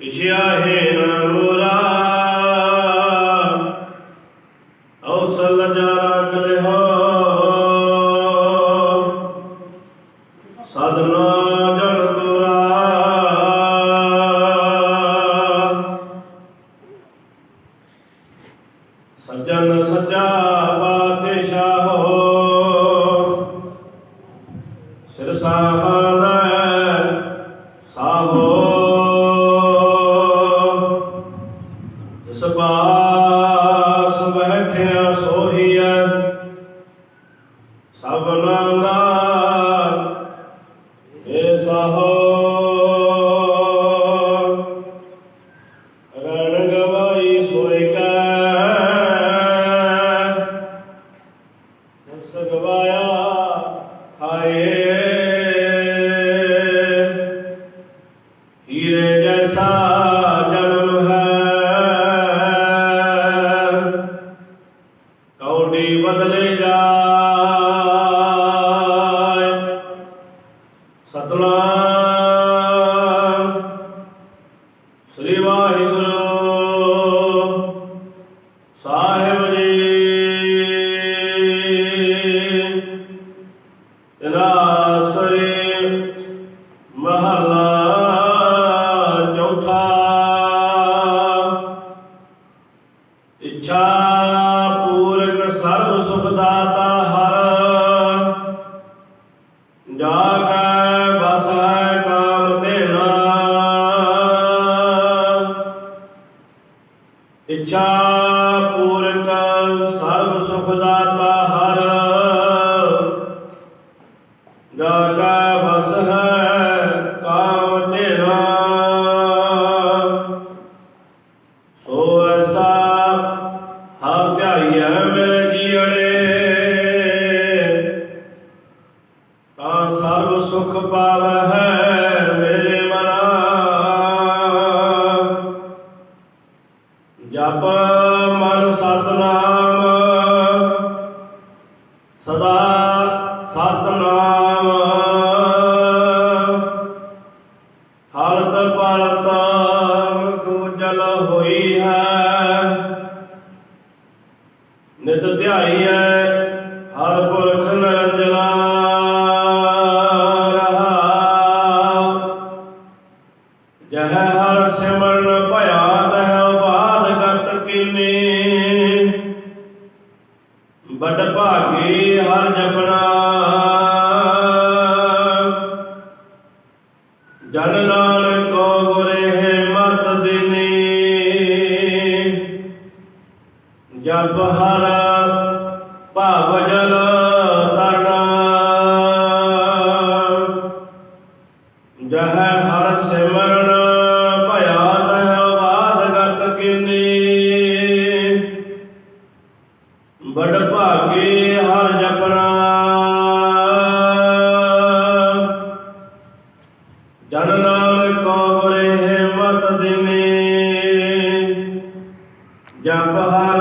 ਕਿਛਿਆ ਹੈ ਨ ਮੋਰਾ ਅਵਸਲ ਜਾ ਰੱਖ ਲਿਓ। ਸਦਨਾ ਜਨ ਤੁਰਾ। ਸੱਜਣ ਸੱਚਾ ਬਾਦਸ਼ਾਹ ਸਿਰ ਸਾਹਦਾ ਬਾਸ ਬੈਠਿਆ ਸੋਹੀਐ। ਸਭਨਾ ਦਾ ਏ ਸਾਹੋ। ਤਨਾਸਰੀ ਮਹਲਾ ਚੌਥਾ। ਇੱਛਾ ਪੂਰਕ ਸਰਬ ਸੁਖ ਦਾਤਾ ਹਰ। ਜਾ ਕੈ ਬਸ ਹੈ ਕਾਮ ਤੇਰਾ ਇੱਛਾ ਪੂਰਕ ਸਰਬ ਸੁਖ ਦਾਤਾ ਪਾਵਹਿ ਮੇਰੇ ਮਨਾ। ਜਪ ਮਨ ਸਤਨਾਮ, ਸਦਾ ਸਤਨਾਮ। ਹਲਤ ਪਲਤ ਮੁਖ ਉਜਲ ਹੋਈ ਹੈ। ਨਿਤ ਹੈ ਹਰ ਪੁਰਖ ਜਹ ਹਰ ਸਿਮਰਨ ਭਇਆ, ਤਹ ਬਾਦ ਗਤ ਕੀਨੀ। ਬੜ ਭਾਗੀ ਹਰ ਜਪਣਾ। ਜਨ ਨਾਨਕ ਕੋ ਗੁਰੇ ਮਤ ਦਿਨੀ। ਜਪ ਹਰ ਭਾਵ ਜਲ ਤਰਨਾ ਜਹ ਬੜ ਭਾਗੇ ਹਰ ਜਪਨਾ। ਜਨ ਨਾਨਕ ਕੋ ਬਰੇ ਮਤ ਦਿਨੇ ਜਪ ਹਰ